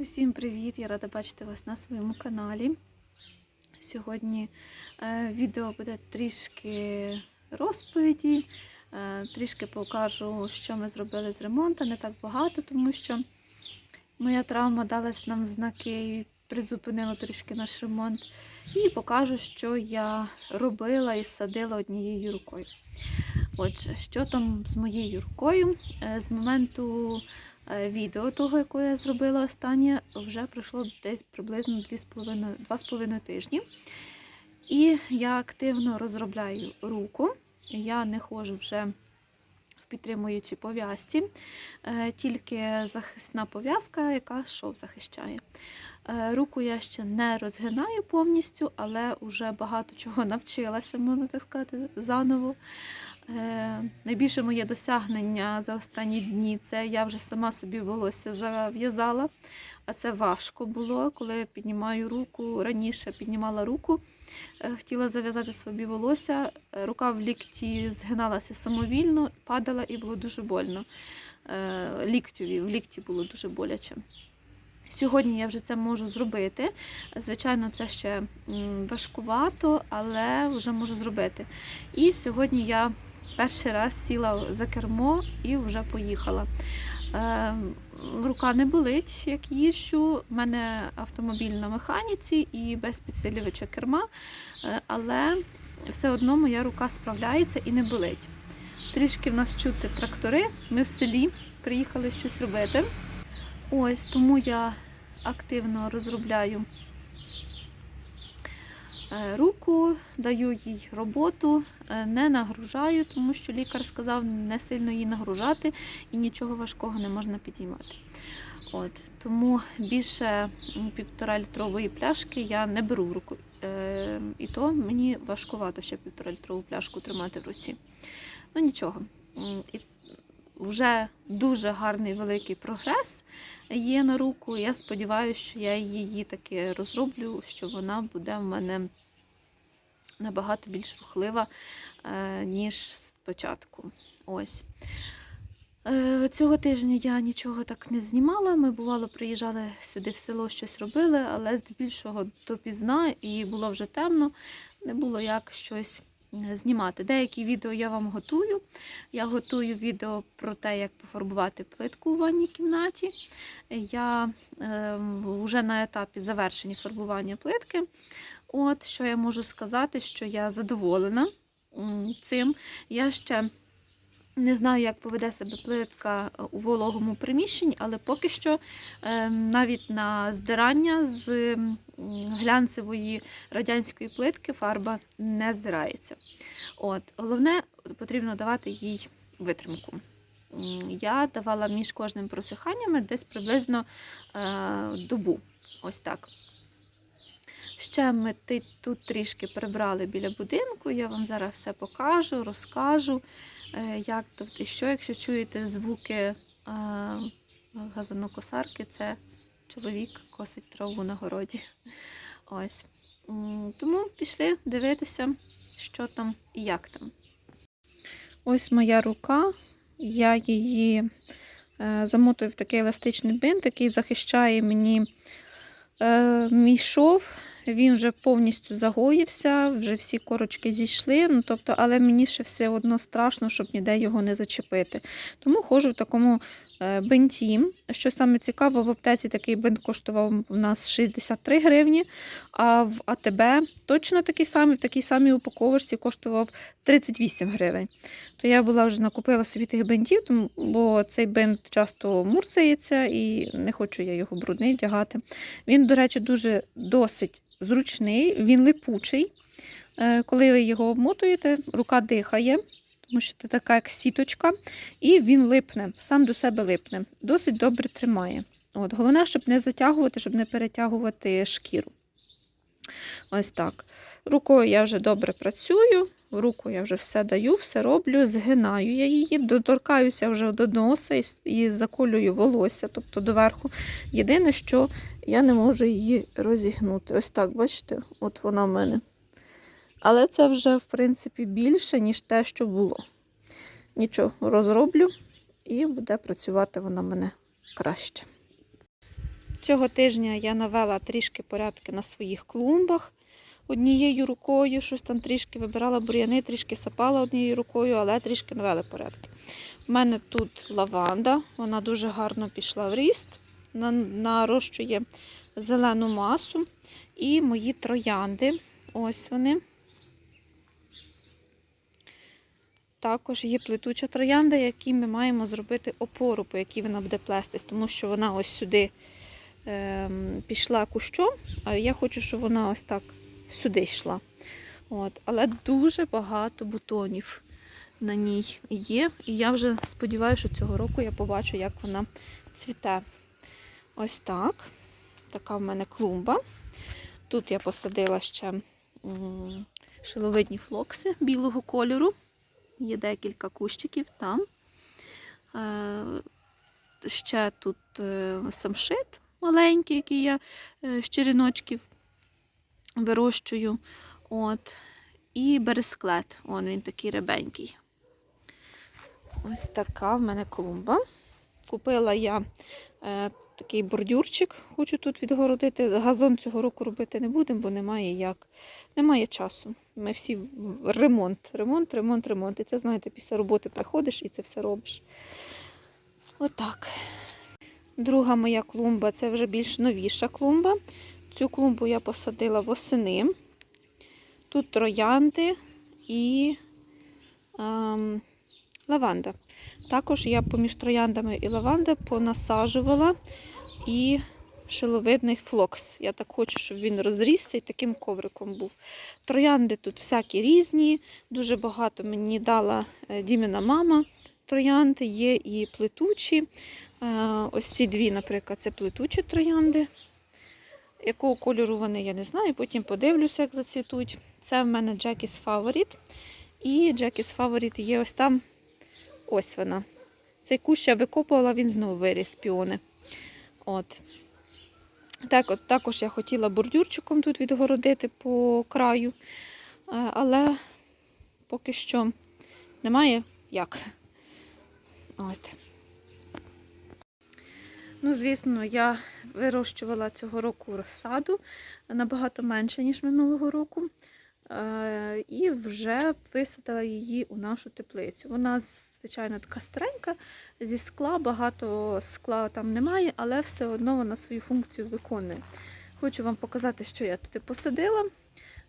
Усім привіт! Я рада бачити вас на своєму каналі. Сьогодні е, відео буде трішки розповіді, е, трішки покажу, що ми зробили з ремонту, не так багато, тому що моя травма далась нам знаки і призупинила трішки наш ремонт. І покажу, що я робила і садила однією рукою. Отже, що там з моєю рукою? Е, З моменту відео того, яке я зробила останнє, вже пройшло десь приблизно 2,5 2,5 тижні. І я активно розробляю руку. Я не ходжу вже в підтримуючій пов'язці, е, тільки захисна пов'язка, яка шов захищає. Е, Руку я ще не розгинаю повністю, але вже багато чого навчилася, можна так сказати, заново. Е, найбільше моє досягнення за останні дні це я вже сама собі волосся зав'язала, а це важко було, коли я піднімаю руку. Раніше піднімала руку, е, хотіла зав'язати собі волосся, рука в лікті згиналася самовільно, падала і було дуже больно. Е, Ліктю, в лікті було дуже боляче. Сьогодні я вже це можу зробити. Звичайно, це ще важкувато, але вже можу зробити. І сьогодні я перший раз сіла за кермо і вже поїхала. Е, рука не болить, як їжджу. У мене автомобіль на механіці і без підсилювача керма, е, але все одно моя рука справляється і не болить. Трішки в нас чути трактори. Ми в селі приїхали щось робити. Ось тому я активно розробляю руку, даю їй роботу, е, не нагружаю, тому що лікар сказав не сильно її нагружати і нічого важкого не можна підіймати. От, тому більше півтора літрової пляшки я не беру в руку. Е, і то мені важкувато ще півтора літрову пляшку тримати в руці. Ну нічого. І вже дуже гарний великий прогрес є на руку. Я сподіваюся, що я її таки розроблю, що вона буде в мене набагато більш рухлива, е, ніж спочатку. Ось. Е, Цього тижня я нічого так не знімала. Ми, бувало, приїжджали сюди в село, щось робили, але здебільшого допізна і було вже темно, не було як щось знімати. Деякі відео я вам готую. Я готую відео про те, як пофарбувати плитку у ванній кімнаті. Я е, вже на етапі завершення фарбування плитки. От що я можу сказати, що я задоволена цим. Я ще не знаю, як поведе себе плитка е, у вологому приміщенні, але поки що е, навіть на здирання з глянцевої радянської плитки фарба не здирається. От. Головне, потрібно давати їй витримку. Я давала між кожним просиханнями десь приблизно е, добу. Ось так. Ще ми тут трішки прибрали біля будинку. Я вам зараз все покажу, розкажу, як тут і що, якщо чуєте звуки е, газонокосарки, це чоловік косить траву на городі. Ось. Тому пішли дивитися, що там і як там. Ось моя рука. Я її е, замотую в такий еластичний бинт, який захищає мені е, мій шов. Він вже повністю загоївся, вже всі корочки зійшли. Ну, тобто, але мені ще все одно страшно, щоб ніде його не зачепити. Тому ходжу в такому е, бинті. Що саме цікаво, в аптеці такий бинт коштував у нас 63 гривні, а в АТБ точно такий самий, в такій самій упаковочці коштував 38 гривень. То я була вже накупила собі тих бинтів, тому- бо цей бинт часто мурзається і не хочу я його брудний вдягати. Він, до речі, дуже досить зручний, він липучий. Е, Коли ви його обмотуєте, рука дихає, тому що це така як сіточка, і він липне, сам до себе липне. Досить добре тримає. От. Головне, щоб не затягувати, щоб не перетягувати шкіру. Ось так. Рукою я вже добре працюю, руку я вже все даю, все роблю, згинаю я її, доторкаюся вже до носа і, і заколюю волосся, тобто доверху. Єдине, що я не можу її розігнути. Ось так, бачите, от вона в мене. Але це вже, в принципі, більше, ніж те, що було. Нічого, розроблю і буде працювати вона мене краще. Цього тижня я навела трішки порядки на своїх клумбах однією рукою, щось там трішки вибирала бур'яни, трішки сапала однією рукою, але трішки навели порядки. У мене тут лаванда, вона дуже гарно пішла в ріст, нарощує зелену масу. І мої троянди. Ось вони. Також є плетуча троянда, якій ми маємо зробити опору, по якій вона буде плестись, тому що вона ось сюди ем, пішла кущом, а я хочу, щоб вона ось так сюди йшла. От. Але дуже багато бутонів на ній є. І я вже сподіваюся, що цього року я побачу, як вона цвіте. Ось так. Така в мене клумба. Тут я посадила ще шиловидні флокси білого кольору. Є декілька кущиків там. Е, Ще тут е, самшит маленький, який я е, з череночків вирощую. От. І бересклет. Он він такий ребенький. Ось така в мене клумба. Купила я такий бордюрчик, хочу тут відгородити. Газон цього року робити не будемо, бо немає як. Немає часу. Ми всі в ремонт, ремонт, ремонт, ремонт. І це, знаєте, після роботи приходиш і це все робиш. Отак. Друга моя клумба це вже більш новіша клумба. Цю клумбу я посадила восени. Тут троянди і ем, лаванда. Також я поміж трояндами і лаванда понасаджувала і шиловидний флокс. Я так хочу, щоб він розрісся і таким ковриком був. Троянди тут всякі різні, дуже багато мені дала е, Діміна мама. Троянди є і плетучі. Е, Ось ці дві, наприклад, це плетучі троянди. Якого кольору вони, я не знаю. Потім подивлюся, як зацвітуть. Це в мене Jackie's Favorite. І Jackie's Favorite є ось там. Ось вона. Цей кущ я викопувала, він знову виріс піони. От. Так, от, також я хотіла бордюрчиком тут відгородити по краю, е, але поки що немає як. От. Ну, звісно, я вирощувала цього року розсаду набагато менше, ніж минулого року. Е, І вже висадила її у нашу теплицю. Вона, звичайно, така старенька, зі скла, багато скла там немає, але все одно вона свою функцію виконує. Хочу вам показати, що я туди посадила.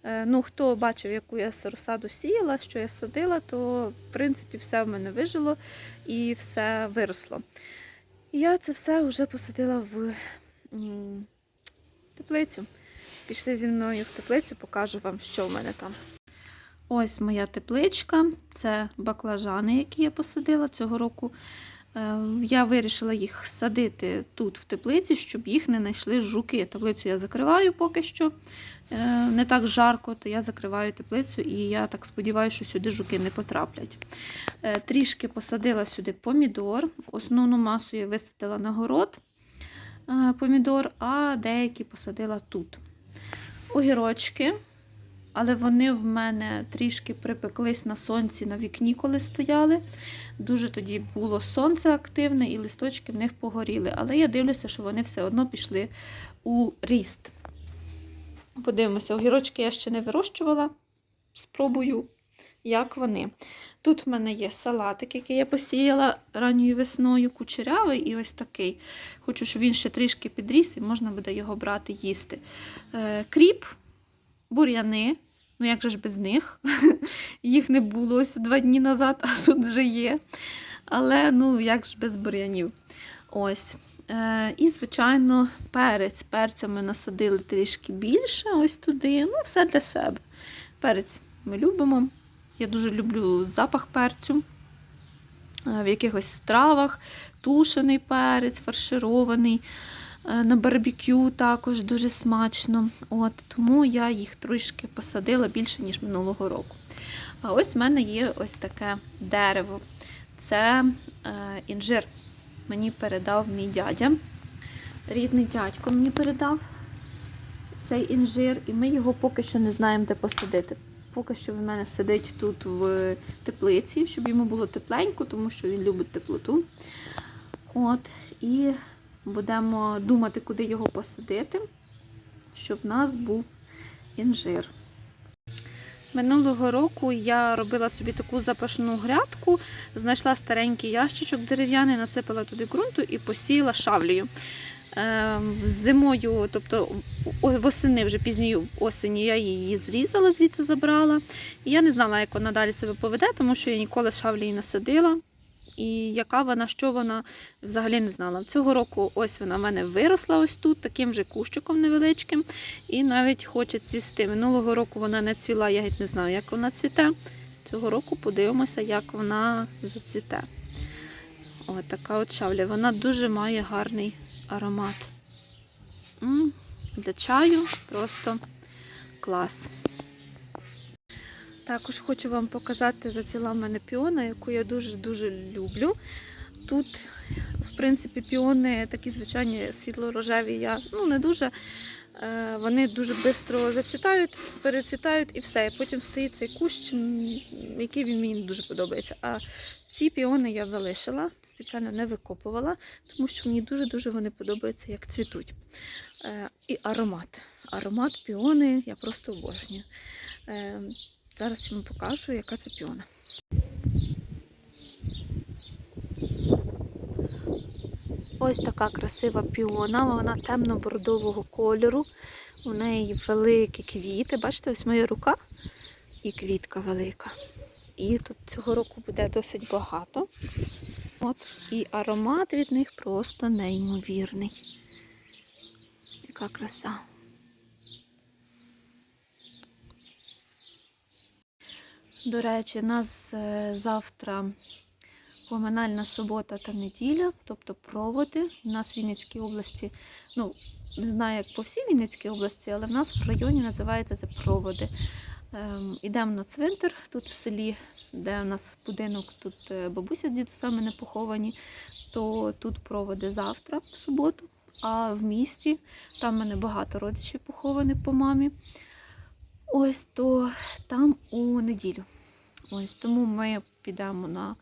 Е, Ну, Хто бачив, яку я розсаду сіяла, що я садила, то в принципі все в мене вижило і все виросло. І я це все вже посадила в теплицю. Пішли зі мною в теплицю, покажу вам, що в мене там. Ось моя тепличка, це баклажани, які я посадила цього року. Е, Я вирішила їх садити тут в теплиці, щоб їх не знайшли жуки. Теплицю я закриваю поки що. Е, Не так жарко, то я закриваю теплицю і я так сподіваюся, що сюди жуки не потраплять. Е, Трішки посадила сюди помідор. Основну масу я висадила на город помідор, а деякі посадила тут. Огірочки, але вони в мене трішки припеклись на сонці на вікні, коли стояли. Дуже тоді було сонце активне і листочки в них погоріли. Але я дивлюся, що вони все одно пішли у ріст. Подивимося, огірочки я ще не вирощувала. Спробую, як вони. Тут в мене є салатик, який я посіяла ранньою весною, кучерявий і ось такий. Хочу, щоб він ще трішки підріс і можна буде його брати їсти. Е, Кріп, бур'яни. Ну, як же ж без них? Їх не було ось два дні назад, а тут вже є. Але ну, як ж без бур'янів. Ось. Е, і, звичайно, перець. Перця ми насадили трішки більше, ось туди. Ну, все для себе. Перець ми любимо. Я дуже люблю запах перцю. Е, В якихось стравах тушений перець, фарширований. Е, На барбекю також дуже смачно. От, тому я їх трішки посадила більше, ніж минулого року. А ось в мене є ось таке дерево. Це е, інжир. Мені передав мій дядя. Рідний дядько мені передав цей інжир, і ми його поки що не знаємо, де посадити. Поки що в мене сидить тут в теплиці, щоб йому було тепленько, тому що він любить теплоту. От, і будемо думати, куди його посадити, щоб в нас був інжир. Минулого року я робила собі таку запашну грядку, знайшла старенький ящичок дерев'яний, насипала туди ґрунту і посіяла шавлею. Е, Зимою, тобто восени, вже пізньої осені, я її зрізала, звідси забрала. І я не знала, як вона далі себе поведе, тому що я ніколи шавлі не садила. І яка вона, що вона взагалі не знала. Цього року ось вона в мене виросла ось тут, таким же кущиком невеличким, і навіть хоче цвісти. Минулого року вона не цвіла, я геть не знаю, як вона цвіте. Цього року подивимося, як вона зацвіте. Ось така от шавля. Вона дуже має гарний аромат. М, Для чаю просто клас. Також хочу вам показати заціла в мене піона, яку я дуже-дуже люблю. Тут, в принципі, піони такі звичайні світло-рожеві, я ну, не дуже. Е, Вони дуже швидко зацвітають, перецвітають і все. І потім стоїть цей кущ, який мені дуже подобається. А ці піони я залишила, спеціально не викопувала, тому що мені дуже-дуже вони подобаються, як цвітуть. Е, І аромат. Аромат піони я просто обожнюю. Зараз я вам покажу, яка це піона. Ось така красива піона, вона темно-бордового кольору. У неї великі квіти. Бачите, ось моя рука і квітка велика. І тут цього року буде досить багато. От. І аромат від них просто неймовірний. Яка краса. До речі, нас е, завтра поминальна субота та неділя, тобто проводи. У нас в Вінницькій області, ну, не знаю, як по всій Вінницькій області, але в нас в районі називається це проводи. Ем, ідемо на цвинтар тут в селі, де у нас будинок, тут е, бабуся з дідусами не поховані, то тут проводи завтра, в суботу. А в місті там в мене багато родичів похованих по мамі. Ось то там у неділю. Ось тому ми підемо на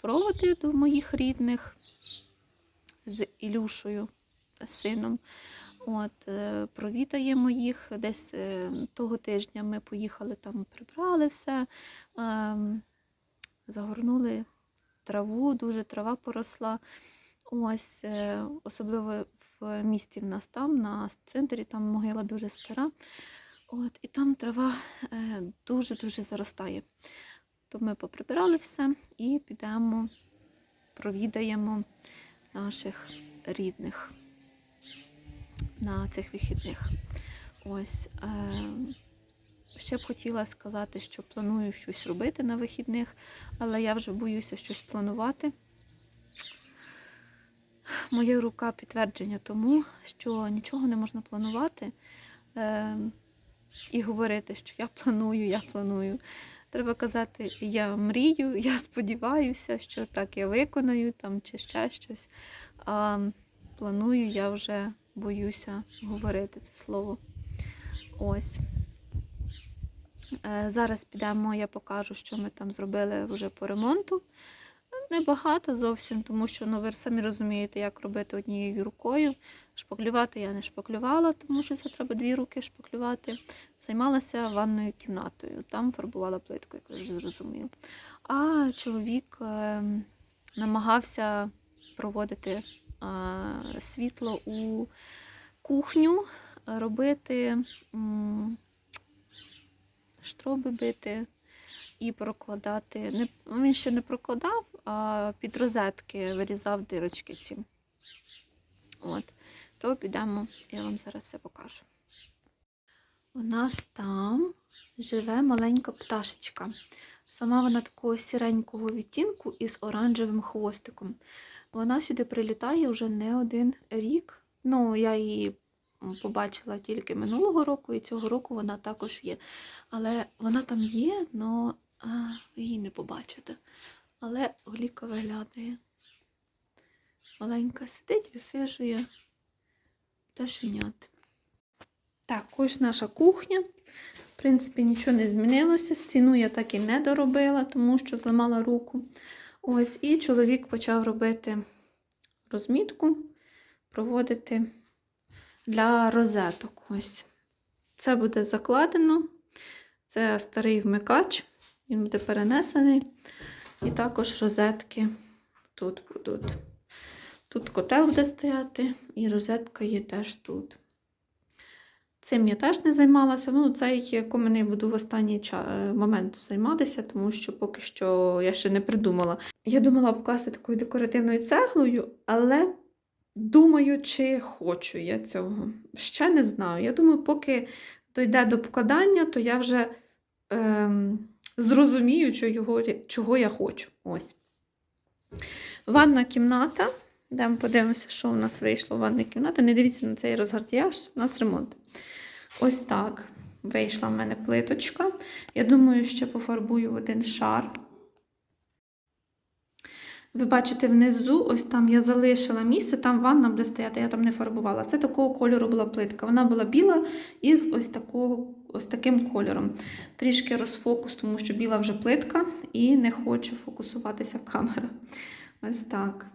проводи до моїх рідних з Ілюшою, сином. От, е, провідаємо їх. Десь е, того тижня ми поїхали там, прибрали все, ем, загорнули траву, дуже трава поросла. Ось, е, особливо в місті в нас там, на центрі, там могила дуже стара. От, і там трава дуже-дуже заростає. То ми поприбирали все і підемо, провідаємо наших рідних на цих вихідних. Ось. Е, ще б хотіла сказати, що планую щось робити на вихідних, але я вже боюся щось планувати. Моя рука підтвердження тому, що нічого не можна планувати е, і говорити, що я планую, я планую. Треба казати, я мрію, я сподіваюся, що так я виконаю там чи ще щось. А планую, я вже боюся говорити це слово. Ось. Е, Зараз підемо, я покажу, що ми там зробили вже по ремонту. Небагато зовсім, тому що ну, ви самі розумієте, як робити однією рукою. Шпаклювати я не шпаклювала, тому що це треба дві руки шпаклювати. Займалася ванною кімнатою, там фарбувала плитку, як ви вже зрозуміли. А чоловік е, намагався проводити е, світло у кухню, робити м, штроби бити і прокладати. Не, ну, він ще не прокладав, а під розетки вирізав дирочки ці. От. То підемо, я вам зараз все покажу. У нас там живе маленька пташечка. Сама вона такого сіренького відтінку із оранжевим хвостиком. Вона сюди прилітає вже не один рік. Ну, я її побачила тільки минулого року, і цього року вона також є. Але вона там є, але ви її не побачите. Але Оліка виглядає. Маленька сидить, висвіжує пташенят. Так, ось наша кухня. В принципі, нічого не змінилося. Стіну я так і не доробила, тому що зламала руку. Ось, і чоловік почав робити розмітку. проводити для розеток. Ось. Це буде закладено. Це старий вмикач, він буде перенесений. І також розетки тут будуть. Тут котел буде стояти, і розетка є теж тут. Цим я теж не займалася. Ну, цей коменний буду в останній е, момент займатися, тому що поки що я ще не придумала. Я думала обкласти такою декоративною цеглою, але думаю, чи хочу я цього. Ще не знаю. Я думаю, поки дойде до вкладання, то я вже ем, зрозумію, чого, чого я хочу. Ось. Ванна кімната. Йдемо подивимося, що у нас вийшло в ванній кімнаті. Не дивіться на цей розгардіяж, у нас ремонт. Ось так вийшла в мене плиточка. Я думаю, ще пофарбую в один шар. Ви бачите, внизу, ось там я залишила місце, там ванна буде стояти, я там не фарбувала. Це такого кольору була плитка. Вона була біла із ось, такого, ось таким кольором. Трішки розфокус, тому що біла вже плитка і не хоче фокусуватися камера. Ось так.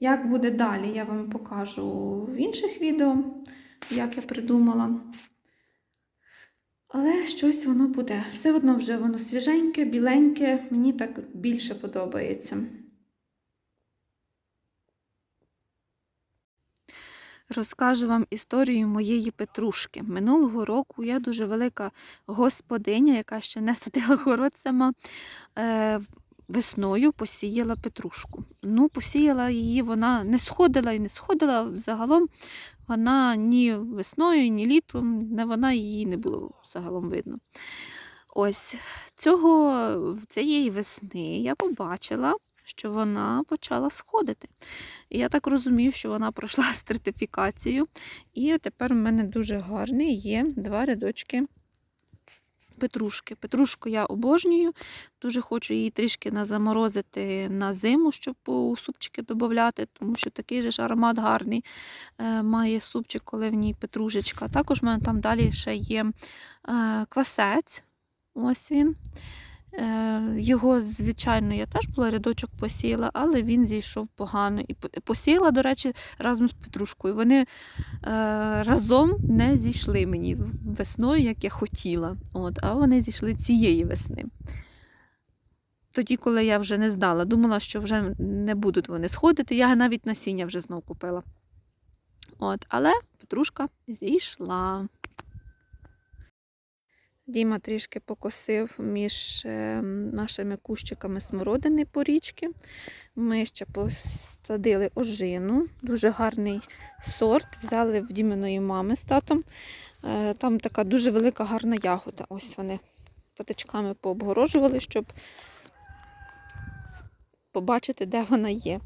Як буде далі, я вам покажу в інших відео, як я придумала. Але щось воно буде. Все одно вже воно свіженьке, біленьке, мені так більше подобається. Розкажу вам історію моєї петрушки. Минулого року я дуже велика господиня, яка ще не садила город сама. Весною посіяла петрушку. Ну, посіяла її, вона не сходила і не сходила. Загалом вона ні весною, ні літом, не вона її не було загалом видно. Ось цього, цієї весни я побачила, що вона почала сходити. Я так розумію, що вона пройшла стратифікацію. І тепер в мене дуже гарний є два рядочки петрушки. Петрушку я обожнюю, дуже хочу її трішки заморозити на зиму, щоб у супчики додати, тому що такий же ж аромат гарний е, має супчик, коли в ній петрушечка. Також в мене там далі ще є е, квасець. Ось він. Е, Його, звичайно, я теж була рядочок посіяла, але він зійшов погано. І по- посіяла, до речі, разом з петрушкою. Вони е, разом не зійшли мені весною, як я хотіла. От, а вони зійшли цієї весни. Тоді, коли я вже не здала, думала, що вже не будуть вони сходити. Я навіть насіння вже знов купила. От, але петрушка зійшла. Діма трішки покосив між е, нашими кущиками смородини порічки. Ми ще посадили ожину, дуже гарний сорт. Взяли в Діминої мами з татом. Е, Там така дуже велика гарна ягода. Ось вони патичками пообгорожували, щоб побачити, де вона є.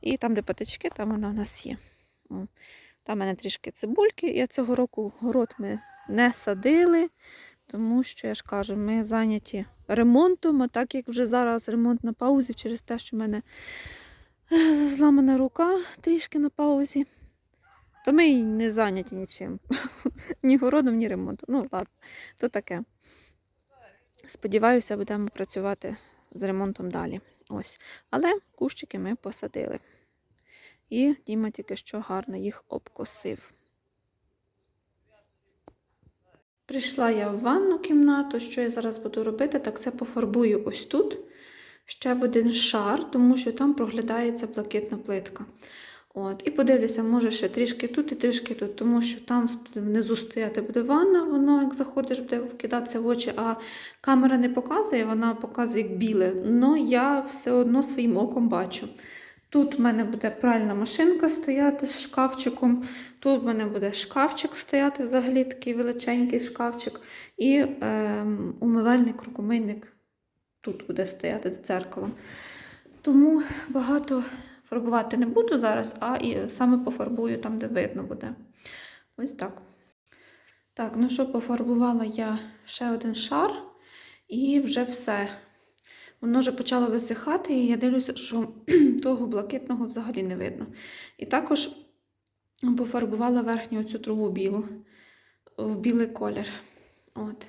І там, де патички, там вона в нас є. Там в мене трішки цибульки. Я цього року город ми не садили. Тому що, я ж кажу, ми зайняті ремонтом, а так як вже зараз ремонт на паузі через те, що в мене е, зламана рука трішки на паузі, то ми й не зайняті нічим. ні городом, ні ремонтом. Ну, ладно, то таке. Сподіваюся, будемо працювати з ремонтом далі. Ось. Але кущики ми посадили. І Діма тільки що гарно їх обкосив. Прийшла я в ванну кімнату. Що я зараз буду робити? Так це пофарбую ось тут ще в один шар, тому що там проглядається блакитна плитка. От, І подивлюся, може ще трішки тут і трішки тут, тому що там внизу стояти буде ванна, воно, як заходиш, буде вкидатися в очі, а камера не показує, вона показує як біле. але я все одно своїм оком бачу. Тут в мене буде пральна машинка стояти з шкафчиком. Тут в мене буде шкафчик стояти, взагалі такий величенький шкафчик. І е, умивальник, рукомийник тут буде стояти з дзеркалом. Тому багато фарбувати не буду зараз, а і саме пофарбую там, де видно буде. Ось так. Так, ну що, пофарбувала я ще один шар, і вже все. Воно вже почало висихати, і я дивлюся, що того блакитного взагалі не видно. І також пофарбувала верхню цю трубу білу в білий колір. От.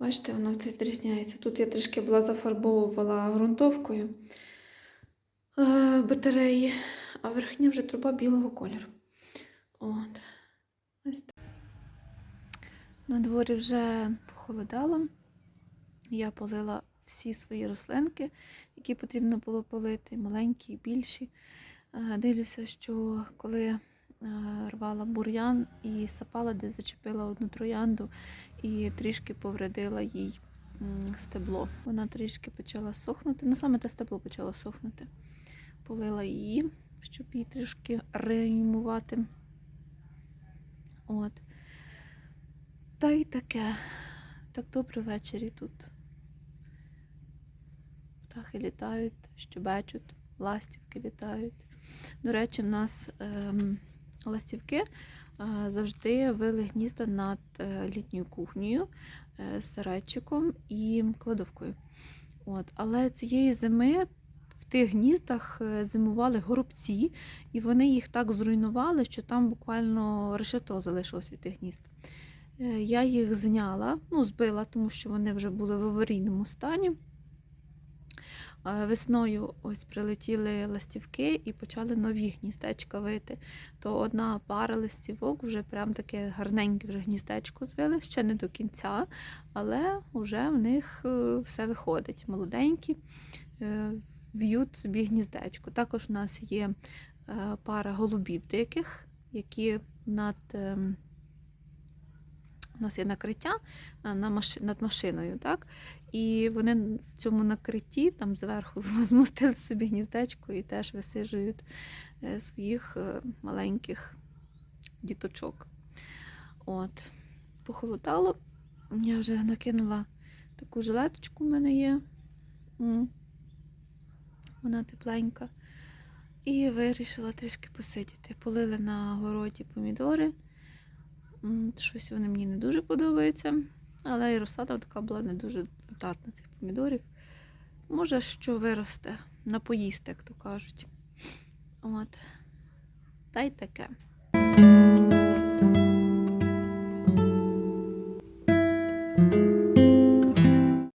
Бачите, воно відрізняється. Тут я трішки була зафарбовувала ґрунтовкою е, батареї, а верхня вже труба білого кольору. От. Ось так. На дворі вже похолодало. Я полила всі свої рослинки, які потрібно було полити, маленькі, і більші. Е, Дивлюся, що коли е, рвала бур'ян і сапала, де зачепила одну троянду і трішки повредила їй стебло. Вона трішки почала сохнути. Ну, саме те стебло почало сохнути. Полила її, щоб її трішки реанімувати. От. Та й таке. Так добре ввечері тут. Птахи літають, щебечуть, ластівки літають. До речі, в нас ем, ластівки е, завжди вили гнізда над е, літньою кухнею, е, сарайчиком і кладовкою. От. Але цієї зими в тих гніздах зимували горобці, і вони їх так зруйнували, що там буквально решето залишилось від тих гнізд. Я їх зняла, ну, збила, тому що вони вже були в аварійному стані. Весною ось прилетіли ластівки і почали нові гніздечка вити. То одна пара ластівок вже прям таке гарненьке вже гніздечко звили, ще не до кінця, але вже в них е, все виходить. Молоденькі, е, в'ють собі гніздечко. Також у нас є е, пара голубів диких, які над. У нас є накриття на маши- над машиною, так? І вони в цьому накритті там зверху змостили собі гніздечко і теж висиджують е, своїх е, маленьких діточок. От. Похолодало. Я вже накинула таку жилеточку в мене є. Вона тепленька. І вирішила трішки посидіти. Полили на городі помідори. Щось вони мені не дуже подобаються. Але і розсада така була не дуже вдатна цих помідорів. Може, що виросте на поїсти, як то кажуть. От. Та й таке.